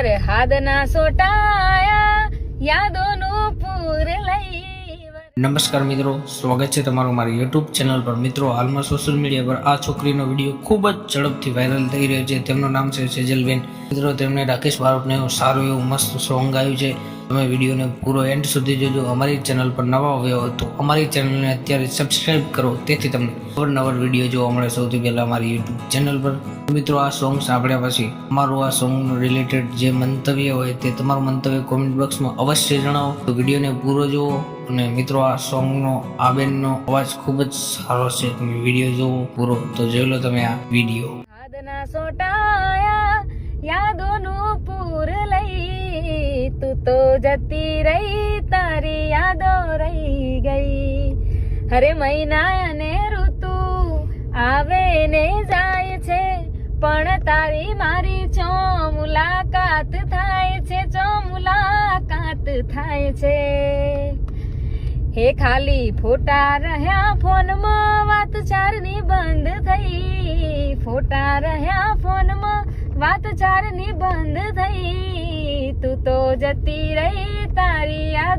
અરે હાદના સોટાયા, યાદોનું પૂર લઈ નમસ્કાર મિત્રો, સ્વાગત છે તમારું મારી યુટ્યુબ ચેનલ પર. મિત્રો, હાલમાં સોશિયલ મીડિયા પર આ છોકરીનો વીડિયો ખૂબ જ ઝડપથી વાયરલ થઈ રહ્યો છે. તેમનું નામ છે સેજલબેન. મિત્રો, તેમણે રાકેશ બારોટને સારું એવું મસ્ત સોંગ ગાયું છે. તમે વિડીયોને પૂરો એન્ડ સુધી જોજો. અમારી ચેનલ પર નવા આવ્યો હોય તો અમારી ચેનલને અત્યારે સબસ્ક્રાઈબ કરો. તેથી તમને અવરનવર વીડિયો જોવા મળે સૌથી પહેલાં અમારી યુટ્યુબ ચેનલ પર. મિત્રો, આ સોંગ સાંભળ્યા પછી અમારું આ સોંગ રિલેટેડ જે મંતવ્ય હોય તે તમારું મંતવ્ય કોમેન્ટ બોક્સમાં અવશ્ય જણાવો. તો વિડીયોને પૂરો જુઓ અને મિત્રો, આ સોંગનો આ બેનનો અવાજ ખૂબ જ સારો છે. તમે વીડિયો જોવો પૂરો. તો જોઈ લો તમે આ વીડિયો. યાદોનું પૂર જતી રહી, તારી યાદો રહી ગઈ. હરે મહિના અને ઋતુ આવે ને જાય છે, પણ તારી મારી ચો મુલાકાત થાય છે ચો મુલાકાત થાય છે. હે ખાલી ફોટા રહ્યા ફોનમાં, વાત ચારની બંધ થઈ. ફોટા રહ્યા ફોનમાં, વાત ચારની બંધ થઈ. તું તો જતી રહી તારી યાદો રહી ગઈ